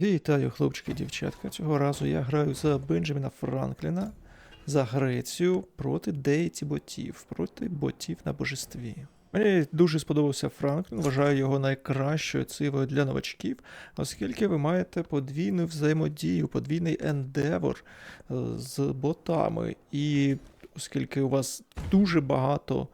Вітаю, хлопчики і дівчатка. Цього разу я граю за Бенджаміна Франкліна за Грецію проти дейті ботів, проти ботів на божестві. Мені дуже сподобався Франклін, вважаю його найкращою цивою для новачків, оскільки ви маєте подвійну взаємодію, подвійний ендевор е, з ботами. І оскільки у вас дуже багато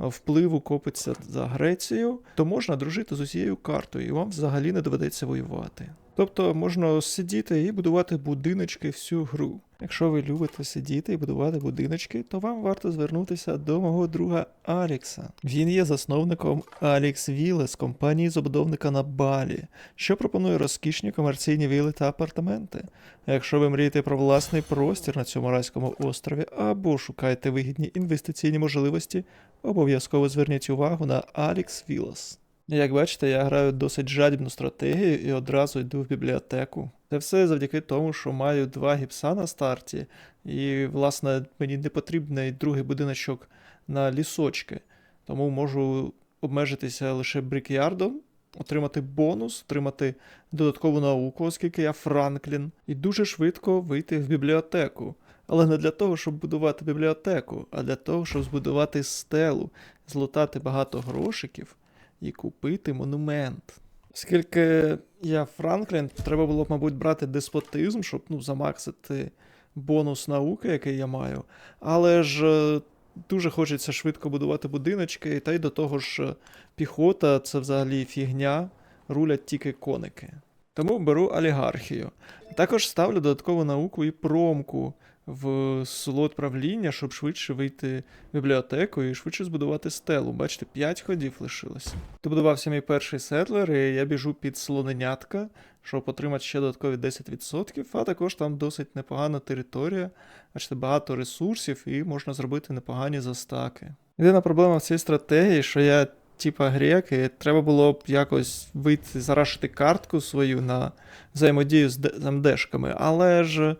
е, впливу копиться за Грецію, то можна дружити з усією картою, і вам взагалі не доведеться воювати. Тобто можна сидіти і будувати будиночки всю гру. Якщо ви любите сидіти і будувати будиночки, то вам варто звернутися до мого друга Алікса. Він є засновником Алікс Вілли з компанії забудовника на Балі, що пропонує розкішні комерційні віли та апартаменти. Якщо ви мрієте про власний простір на цьому райському острові або шукаєте вигідні інвестиційні можливості, обов'язково зверніть увагу на Алікс Вілас. Як бачите, я граю досить жадібну стратегію і одразу йду в бібліотеку. Це все завдяки тому, що маю два гіпса на старті, і, власне, мені не потрібний другий будиночок на лісочки, тому можу обмежитися лише брікярдом, отримати бонус, отримати додаткову науку, оскільки я Франклін, і дуже швидко вийти в бібліотеку. Але не для того, щоб будувати бібліотеку, а для того, щоб збудувати стелу, злутати багато грошиків і купити монумент. Оскільки я Франклін, треба було б, мабуть, брати деспотизм, щоб ну, замаксити бонус науки, який я маю. Але ж е, дуже хочеться швидко будувати будиночки, та й до того ж е, піхота це взагалі фігня, рулять тільки коники. Тому беру олігархію. Також ставлю додаткову науку і промку в слот правління, щоб швидше вийти в бібліотеку і швидше збудувати стелу. Бачите, 5 ходів лишилося. Добудувався мій перший сетлер, і я біжу під слоненятка, щоб отримати ще додаткові 10%, а також там досить непогана територія, бачите, багато ресурсів і можна зробити непогані застаки. Єдина проблема в цій стратегії, що я типа грек, і треба було б якось вийти, зарашити картку свою на взаємодію з з МДшками, але ж.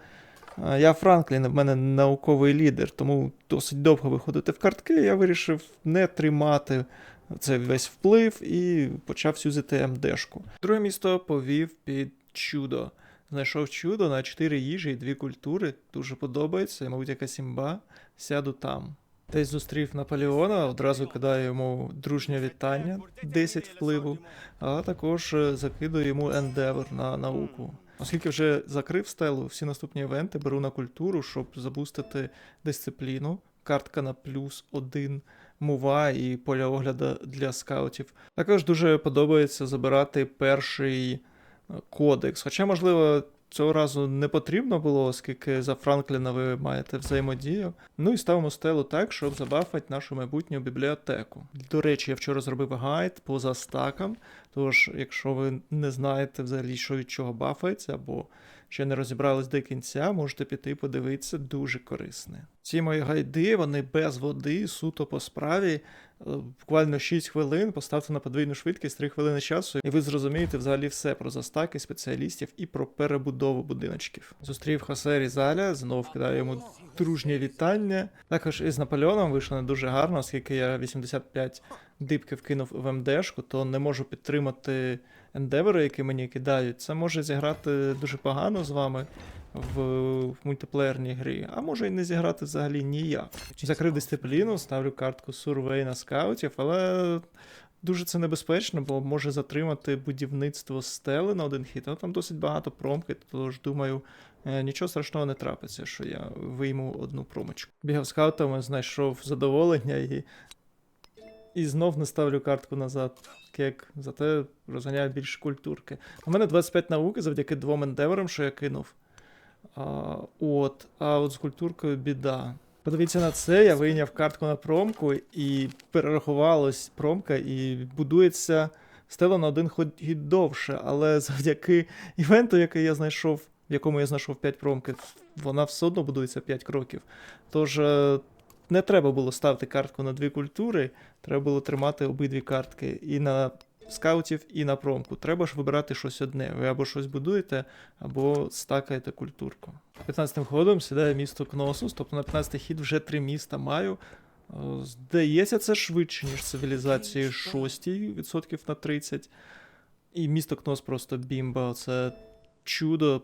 Я Франклін, в мене науковий лідер, тому досить довго виходити в картки. Я вирішив не тримати цей весь вплив і почав сюзити МДшку. Друге місто повів під чудо. Знайшов чудо на 4 їжі і 2 культури. Дуже подобається, мабуть, якась імба. Сяду там. Десь зустрів Наполеона, одразу кидаю йому дружнє вітання, 10 впливу, а також е, закидую йому ендевер на науку. Оскільки вже закрив стелу, всі наступні івенти беру на культуру, щоб забустити дисципліну. Картка на плюс один мува і поля огляду для скаутів. Також дуже подобається забирати перший е, кодекс. Хоча, можливо, цього разу не потрібно було, оскільки за Франкліна ви маєте взаємодію. Ну і ставимо стелу так, щоб забафати нашу майбутню бібліотеку. До речі, я вчора зробив гайд поза стакам. Тож, якщо ви не знаєте взагалі, що від чого бафається, або ще не розібрались до кінця, можете піти подивитися, дуже корисне. Ці мої гайди, вони без води, суто по справі. Е, Буквально 6 хвилин, поставте на подвійну швидкість 3 хвилини часу, і ви зрозумієте взагалі все про застаки спеціалістів і про перебудову будиночків. Зустрів Хосе Різаля, знов кидаю йому дружнє вітання. Також із Наполеоном вийшло не дуже гарно, оскільки я 85 дибків кинув в МДшку, то не можу підтримати ендевери, які мені кидають. Це може зіграти дуже погано з вами в мультиплеєрній грі, а може і не зіграти взагалі ніяк. Закрив дисципліну, ставлю картку Survey на скаутів, але дуже це небезпечно, бо може затримати будівництво стели на один хід. Ну, там досить багато промки, тож думаю, е, нічого страшного не трапиться, що я вийму одну промочку. Бігав скаутами, знайшов задоволення і. І знов не ставлю картку назад. Кек, зате розганяю більше культурки. У мене 25 науки завдяки двом ендеверам, що я кинув. От, а от з культуркою біда. Подивіться на це, я вийняв картку на промку і перерахувалась промка, і будується стела на один хід довше, але завдяки івенту, який я знайшов, в якому я знайшов 5 промки, вона все одно будується 5 кроків. Тож е, не треба було ставити картку на дві культури, треба було тримати обидві картки і на скаутів, і на промку. Треба ж вибирати щось одне. Ви або щось будуєте, або стакаєте культурку. 15-м ходом сідає місто Кносус, тобто на 15-й хід вже три міста маю. Е, Здається, це швидше, ніж цивілізації 6 відсотків на 30. І місто Кнос просто бімба. Це чудо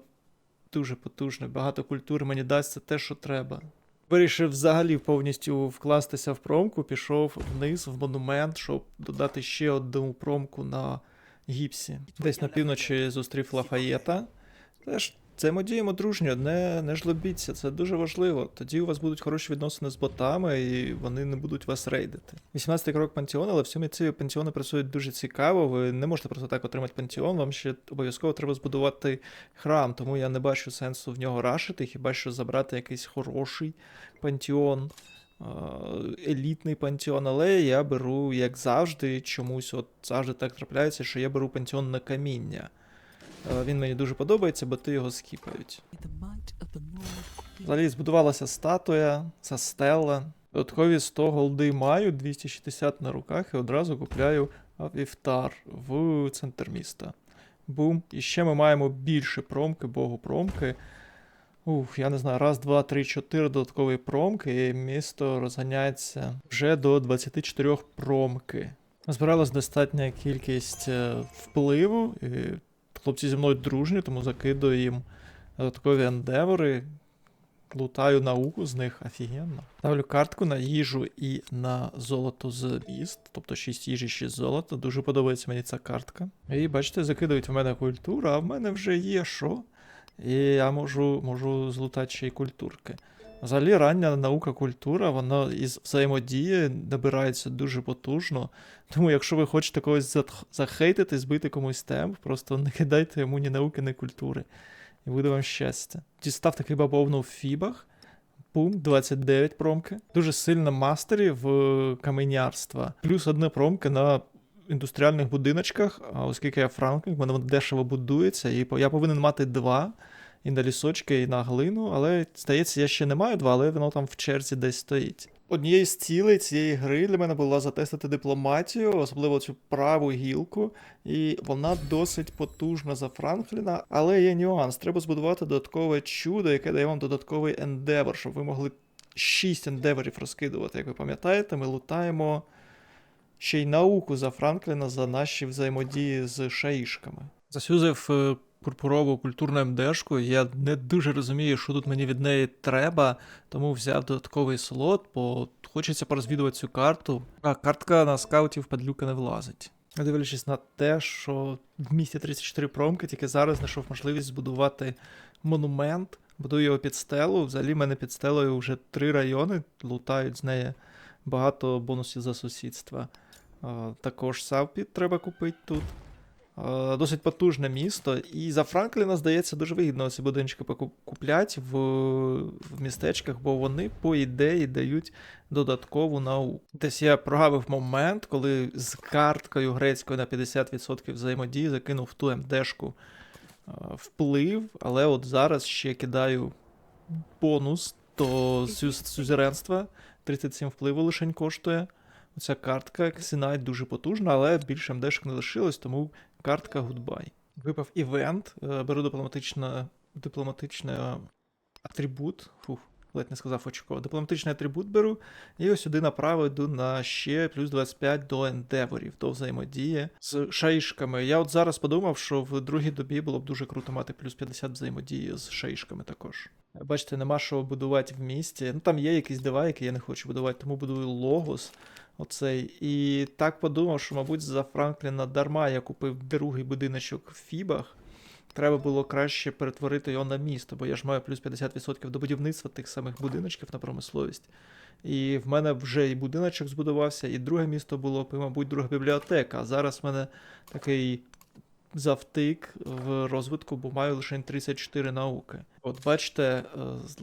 дуже потужне. Багато культури мені дасть це те, що треба. Вирішив взагалі повністю вкластися в промку, пішов вниз в монумент, щоб додати ще одну промку на гіпсі. Десь на півночі зустрів Лафаєта. Теж взаємодіємо дружньо, не, не жлобіться, це дуже важливо. Тоді у вас будуть хороші відносини з ботами, і вони не будуть вас рейдити. 18-й крок пантеон, але в цьому ці пантеони працюють дуже цікаво. Ви не можете просто так отримати пантеон, вам ще обов'язково треба збудувати храм, тому я не бачу сенсу в нього рашити, хіба що забрати якийсь хороший пантеон. е, Елітний пантеон, але я беру, як завжди, чомусь от завжди так трапляється, що я беру пантеон на каміння. Е, Він мені дуже подобається, бо ти його скіпають. Взагалі збудувалася статуя, ця стела. Додаткові 100 голди маю, 260 на руках і одразу купляю вівтар в центр міста. Бум. І ще ми маємо більше промки, богу промки. Ух, я не знаю, раз, два, три, чотири додаткові промки, і місто розганяється вже до 24 промки. Збиралась достатня кількість е, впливу. І хлопці зі мною дружні, тому закидую їм додаткові ендевори. Лутаю науку з них офігенно. Ставлю картку на їжу і на золото з міст, тобто 6 їжі, 6 золота. Дуже подобається мені ця картка. І бачите, закидають в мене культуру, а в мене вже є що. І я можу, можу злутати ще й культурки. Взагалі, рання наука культура, вона із взаємодії набирається дуже потужно. Тому, якщо ви хочете когось захейтити, збити комусь темп, просто не кидайте йому ні науки, ні культури. І буде вам щастя. Дістав такий бабовну в фібах. Бум, 29 промки. Дуже сильно мастерів е, каменярства. Плюс одна промка на індустріальних будиночках, оскільки я франклінг, в мене воно дешево будується, і я повинен мати два. І на лісочки, і на глину, але здається, я ще не маю два, але воно там в черзі десь стоїть. Однією з цілей цієї гри для мене була затестити дипломатію, особливо цю праву гілку, і вона досить потужна за Франкліна, але є нюанс. Треба збудувати додаткове чудо, яке дає вам додатковий ендевер, щоб ви могли 6 ендеверів розкидувати. Як ви пам'ятаєте, ми лутаємо ще й науку за Франкліна за наші взаємодії з шаїшками. Засюзив е, пурпурову культурну МДшку. Я не дуже розумію, що тут мені від неї треба, тому взяв додатковий слот, бо хочеться порозвідувати цю карту. А картка на скаутів падлюка не влазить. Дивлячись на те, що в місті 34 промки, тільки зараз знайшов можливість збудувати монумент, будую його під стелу. Взагалі в мене під стелою вже три райони, лутають з неї багато бонусів за сусідства. Також Савпіт треба купити тут. А, Досить потужне місто. І за Франкліна, здається, дуже вигідно ці будиночки купляти в, в містечках, бо вони, по ідеї, дають додаткову науку. Десь я прогавив момент, коли з карткою грецькою на 50% взаємодії закинув ту МДшку вплив, але от зараз ще кидаю бонус до сю- сюзеренства. 37 впливу лишень коштує. Оця картка Ксінайт дуже потужна, але більше МДшок не лишилось, тому картка гудбай. Випав івент, е, беру дипломатичне е, атрибут. Фух, ледь не сказав очко. Дипломатичний атрибут беру, і ось сюди направо йду на ще плюс 25 до ендеворів, до взаємодії з шаїшками. Я от зараз подумав, що в другій добі було б дуже круто мати плюс 50 взаємодії з шаїшками також. Бачите, нема що будувати в місті. Ну там є якісь дива, які я не хочу будувати, тому будую логос. Оцей. І так подумав, що, мабуть, за Франкліна дарма я купив другий будиночок в Фібах. Треба було краще перетворити його на місто, бо я ж маю плюс 50% до будівництва тих самих будиночків на промисловість. І в мене вже і будиночок збудувався, і друге місто було, і, мабуть, друга бібліотека. А зараз в мене такий завтик в розвитку, бо маю лише 34 науки. От бачите, е,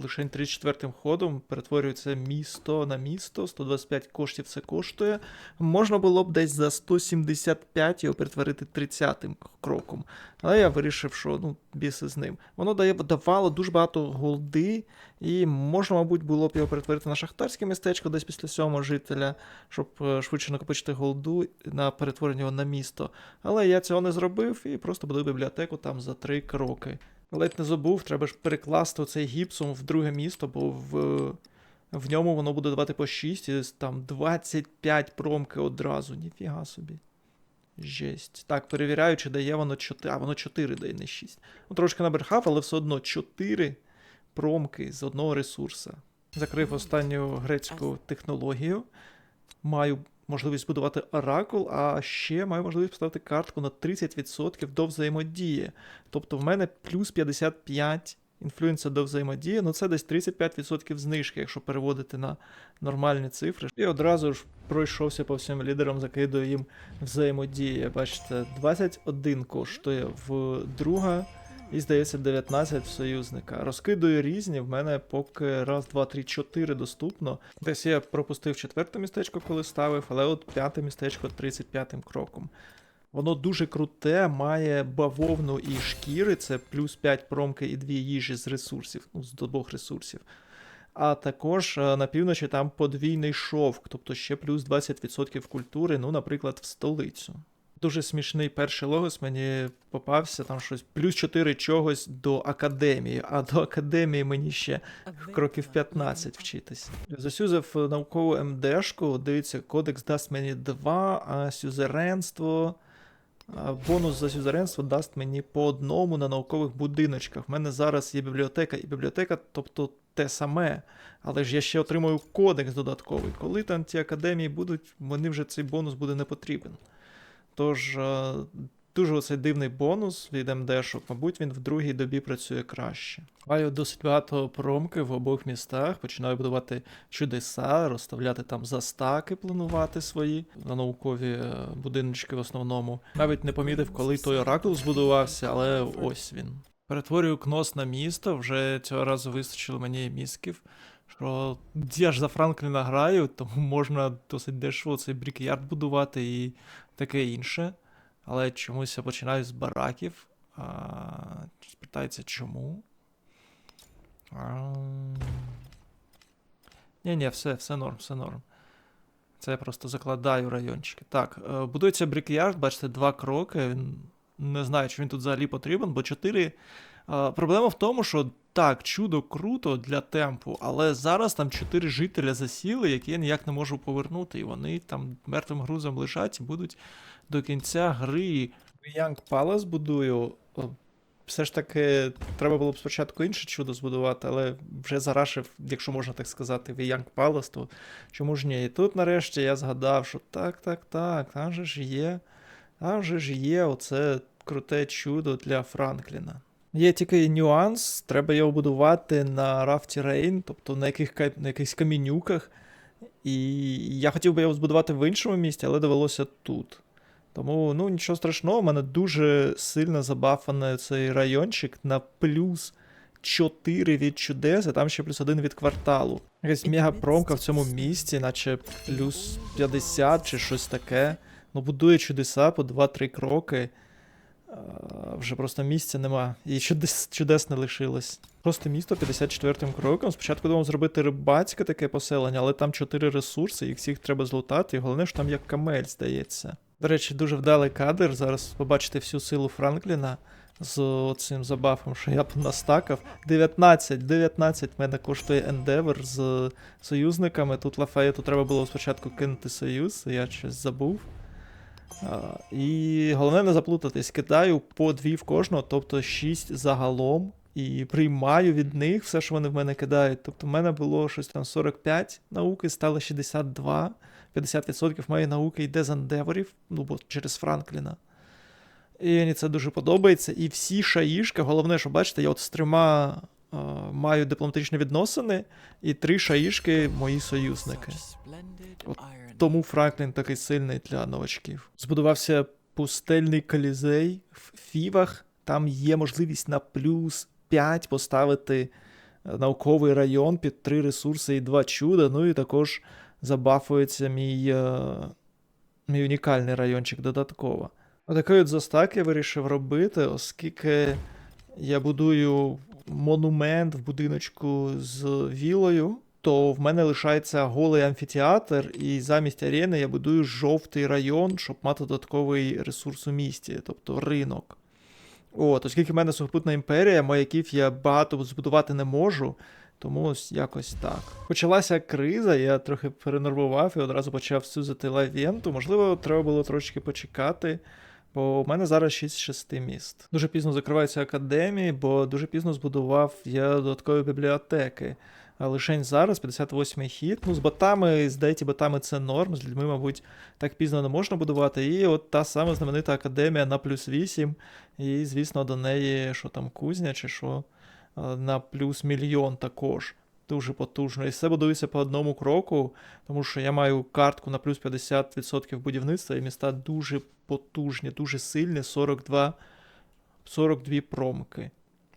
лише 34 ходом перетворюється місто на місто, 125 коштів це коштує. Можна було б десь за 175 його перетворити 30-м кроком. Але я вирішив, що ну, біси з ним. Воно дає, давало дуже багато голди, і можна, мабуть, було б його перетворити на шахтарське містечко десь після сьомого жителя, щоб е, швидше накопичити голду на перетворення його на місто. Але я цього не зробив і просто будую бібліотеку там за три кроки. Ледь не забув, треба ж перекласти оцей гіпсом в друге місто, бо в, в ньому воно буде давати по 6, і там 25 промки одразу. Ніфіга собі. Жесть. Так, перевіряю, чи дає воно 4. А, воно 4 дає, не 6. Ну, трошки набрехав, але все одно 4 промки з одного ресурса. Закрив останню грецьку технологію. Маю можливість будувати оракул, а ще маю можливість поставити картку на 30% до взаємодії. Тобто в мене плюс 55 інфлюенса до взаємодії, ну це десь 35% знижки, якщо переводити на нормальні цифри. І одразу ж пройшовся по всім лідерам, закидую їм взаємодії. Бачите, 21 коштує в друга. І, здається, 19 в союзника. Розкидую різні, в мене поки раз, два, три, чотири доступно. Десь я пропустив четверте містечко, коли ставив, але от п'яте містечко 35-м кроком. Воно дуже круте, має бавовну і шкіри, це плюс 5 промки і 2 їжі з ресурсів, ну, з двох ресурсів. А також е, на півночі там подвійний шовк, тобто ще плюс 20% культури, ну, наприклад, в столицю. Дуже смішний перший логос мені попався, там щось плюс 4 чогось до академії, а до академії мені ще кроків 15 вчитися. Засюзав наукову МДшку, дивіться, кодекс дасть мені 2, а сюзеренство. Бонус за сюзеренство дасть мені по одному на наукових будиночках. В мене зараз є бібліотека і бібліотека, тобто те саме. Але ж я ще отримую кодекс додатковий. Коли там ті академії будуть, мені вже цей бонус буде не потрібен. Тож, е, дуже оцей дивний бонус від МДшок, мабуть, він в другій добі працює краще. Маю досить багато промки в обох містах, починаю будувати чудеса, розставляти там застаки, планувати свої на наукові е, будиночки в основному. Навіть не помітив, коли той оракул збудувався, але ось він. Перетворюю кнос на місто, вже цього разу вистачило мені мізків. Що я ж за Франкліна граю, тому можна досить дешево цей брікярд будувати і таке інше. Але чомусь я починаю з бараків. А, Питається чому? А... Ні, ні, все, все норм, все норм. Це я просто закладаю райончики. Так, е, будується брікярд, бачите, два кроки. Не знаю, чи він тут взагалі потрібен, бо чотири. Проблема в тому, що так, чудо круто для темпу, але зараз там чотири жителя засіли, які я ніяк не можу повернути, і вони там мертвим грузом лежать і будуть до кінця гри. Young Palace будую. Все ж таки, треба було б спочатку інше чудо збудувати, але вже зарашив, якщо можна так сказати, в Young Palace, то чому ж ні? І тут нарешті я згадав, що так, так, так, там же ж є. Там же ж є оце круте чудо для Франкліна. Є тільки нюанс, треба його будувати на рафті Рейн, тобто на, яких, на якихось камінюках. І я хотів би його збудувати в іншому місті, але довелося тут. Тому, ну, нічого страшного, в мене дуже сильно забафаний цей райончик на плюс 4 від чудес, а там ще плюс 1 від кварталу. Якась мегапромка в цьому місті, наче плюс 50 чи щось таке. Ну, будує чудеса по 2-3 кроки. Вже просто місця нема. І чудес, чудес не лишилось. Просто місто 54-м кроком. Спочатку думав зробити рибацьке таке поселення, але там 4 ресурси, їх всіх треба злутати, і головне, що там як камель, здається. До речі, дуже вдалий кадр. Зараз побачите всю силу Франкліна з цим забафом, що я б настакав. 19, 19 мене коштує Endeavor з союзниками. Тут Лафаєту треба було спочатку кинути союз, я щось забув. І головне не заплутатись. Кидаю по дві в кожного, тобто 6 загалом. І приймаю від них все, що вони в мене кидають. Тобто в мене було щось там 45 науки, стало 62. 50% моєї науки йде з андеворів, ну бо через Франкліна. І мені це дуже подобається. І всі шаїшки, головне, що бачите, я от з трьома е, маю дипломатичні відносини, і три шаїшки мої союзники. От Тому Франклін такий сильний для новачків. Збудувався пустельний колізей в Фівах. Там є можливість на плюс 5 поставити е, науковий район під три ресурси і два чуда. Ну і також забафується мій, е, мій унікальний райончик додатково. Отакий от застак я вирішив робити, оскільки я будую монумент в будиночку з вілою, то в мене лишається голий амфітеатр, і замість арени я будую жовтий район, щоб мати додатковий ресурс у місті, тобто ринок. От, оскільки в мене сухопутна імперія, маяків я багато збудувати не можу, Тому ось якось так. Почалася криза, я трохи перенервував і одразу почав сузити лайв-івенту. Можливо, треба було трошки почекати. Бо у мене зараз 6 з 6 міст. Дуже пізно закриваються академії, бо дуже пізно збудував я додаткові бібліотеки. Лишень зараз 58-й хід. Ну, з ботами, з деякі ботами це норм, з людьми, мабуть, так пізно не можна будувати. І от та сама знаменита академія на плюс 8. І, звісно, до неї, що там, кузня чи що, на плюс мільйон також. Дуже потужно. І все будується по одному кроку, тому що я маю картку на плюс 50% будівництва, і міста дуже потужні, дуже сильні, 42, 42 промки.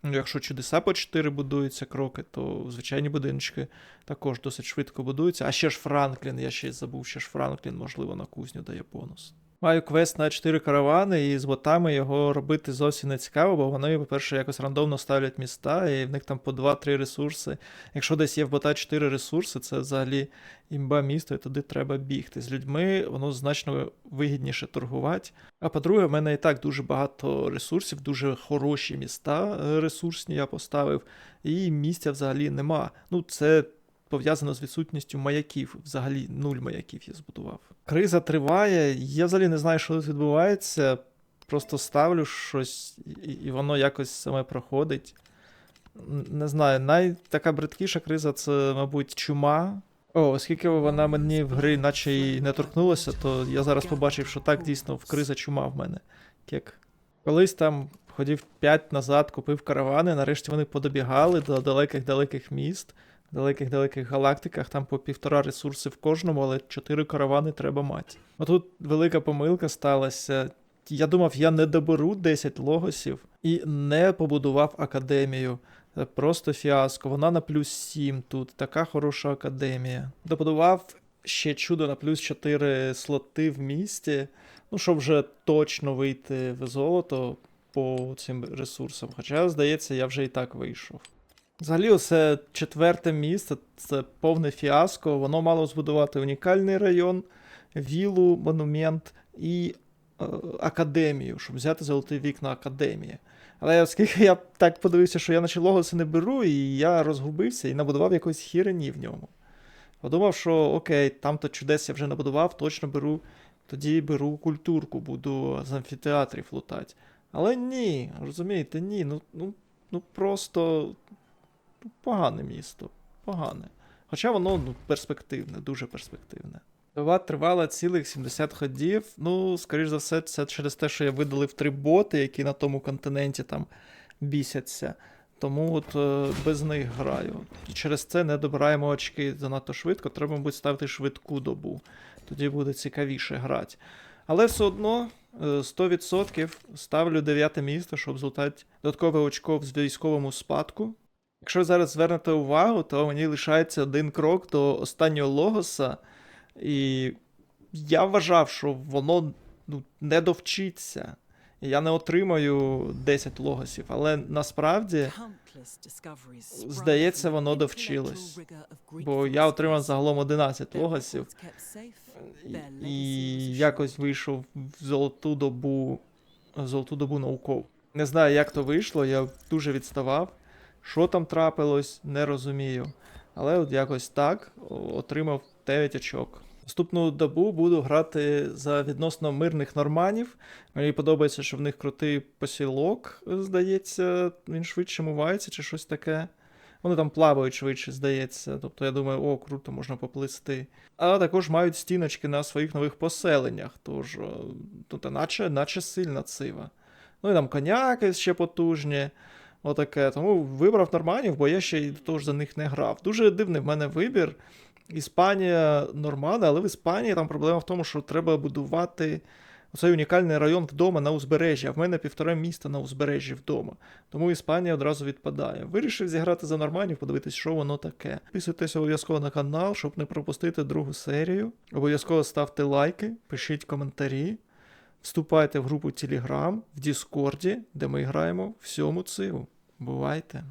Ну, якщо чудеса по 4 будуються кроки, то звичайні будиночки також досить швидко будуються. А ще ж Франклін, я ще забув, ще ж Франклін, можливо, на кузню дає бонус. Маю квест на 4 каравани, і з ботами його робити зовсім не цікаво, бо вони, по-перше, якось рандомно ставлять міста, і в них там по 2-3 ресурси. Якщо десь є в бота 4 ресурси, це взагалі імба місто, і туди треба бігти. З людьми воно значно вигідніше торгувати. А по-друге, в мене і так дуже багато ресурсів, дуже хороші міста е, ресурсні я поставив, і місця взагалі нема. Ну, це пов'язано з відсутністю маяків. Взагалі нуль маяків я збудував. Криза триває. Я взагалі не знаю, що тут відбувається. Просто ставлю щось, і, воно якось саме проходить. Не знаю, найтака бридкіша криза це, мабуть, чума. О, оскільки вона мені в грі наче і не торкнулася, то я зараз побачив, що так дійсно в криза чума в мене. Кек. Колись там ходів 5 назад, купив каравани, нарешті вони подобігали до далеких-далеких міст, далеких-далеких галактиках, там по півтора ресурси в кожному, але 4 каравани треба мати. Отут велика помилка сталася. Я думав, я не доберу 10 логосів і не побудував академію. Це просто фіаско. Вона на плюс 7 тут, така хороша академія. Добудував ще чудо на плюс 4 слоти в місті. Ну, щоб вже точно вийти в золото по цим ресурсам. Хоча, здається, я вже і так вийшов. Взагалі, оце четверте місце це повне фіаско. Воно мало збудувати унікальний район, вілу, монумент і е, академію, щоб взяти золоті вікна академії. Але оскільки я так подивився, що я наче логоси не беру, і я розгубився і набудував якоїсь хірені в ньому. Подумав, що окей, там-то чудес я вже набудував, точно беру. Тоді беру культурку, буду з амфітеатрів лутати. Але ні, розумієте, ні. Ну, ну, ну просто ну, погане місто. Погане. Хоча воно ну, перспективне, дуже перспективне. Дова тривала цілих 70 ходів. Ну, скоріш за все, це через те, що я видалив три боти, які на тому континенті там бісяться. Тому от е, без них граю. І через це не добираємо очки занадто швидко. Треба, мабуть, ставити швидку добу. Тоді буде цікавіше грати. Але все одно 100% ставлю 9 місце, щоб злутати додаткове очко в військовому спадку. Якщо зараз звернете увагу, то мені лишається один крок до останнього логоса. І я вважав, що воно ну, не довчиться. Я не отримаю 10 логосів, але насправді Здається, воно довчилось. бо я отримав загалом 11 логосів і, якось вийшов в золоту добу, в золоту добу наукову. Не знаю, як то вийшло, я дуже відставав. Що там трапилось, не розумію. Але от якось так отримав 9 очок. Наступну добу буду грати за відносно мирних норманів. Мені подобається, що в них крутий посілок, здається, він швидше мувається чи щось таке. Вони там плавають швидше, здається. Тобто я думаю, о, круто, можна поплисти. А також мають стіночки на своїх нових поселеннях. Тож, тут наче, наче сильна цива. Ну і там коняки ще потужні. Отаке. Тому вибрав норманів, бо я ще й до того ж за них не грав. Дуже дивний в мене вибір. Іспанія нормальна, але в Іспанії там проблема в тому, що треба будувати цей унікальний район вдома на узбережжі, а в мене півтора міста на узбережжі вдома. Тому Іспанія одразу відпадає. Вирішив зіграти за норманів, подивитись, що воно таке. Підписуйтесь обов'язково на канал, щоб не пропустити другу серію. Обов'язково ставте лайки, пишіть коментарі. Вступайте в групу Telegram в Діскорді, де ми граємо всьому циву. Бувайте!